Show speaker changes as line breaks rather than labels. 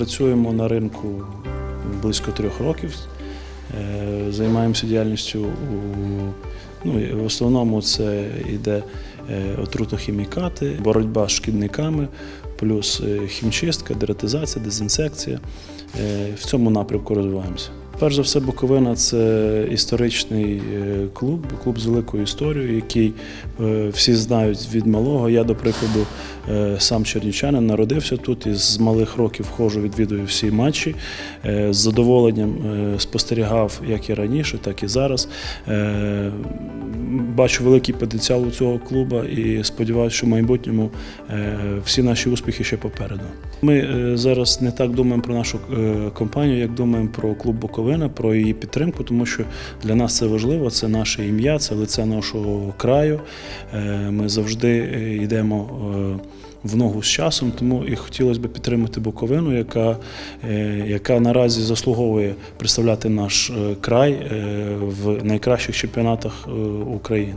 працюємо на ринку близько трьох років. Е, Займаємося діяльністю у ну, в основному це йде е, отрутохімікати, боротьба з шкідниками, плюс е, хімчистка, дератизація, дезінсекція. В цьому напрямку розвиваємося. Перш за все, Буковина це історичний е, клуб, клуб з великою історією, який е, всі знають від малого. Я, до прикладу, е, сам чернівчанин, народився тут і з малих років ходжу, відвідую всі матчі. З задоволенням спостерігав як і раніше, так і зараз. Бачу великий потенціал у цього клубу і сподіваюся, що в майбутньому всі наші успіхи ще попереду. Ми зараз не так думаємо про нашу компанію, як думаємо про клуб Буковина, про її підтримку, тому що для нас це важливо, це наше ім'я, це лице нашого краю. Е, Ми завжди е, йдемо. е, В ногу з часом, тому і хотілося б підтримати Буковину, яка, яка наразі заслуговує представляти наш край в найкращих чемпіонатах України.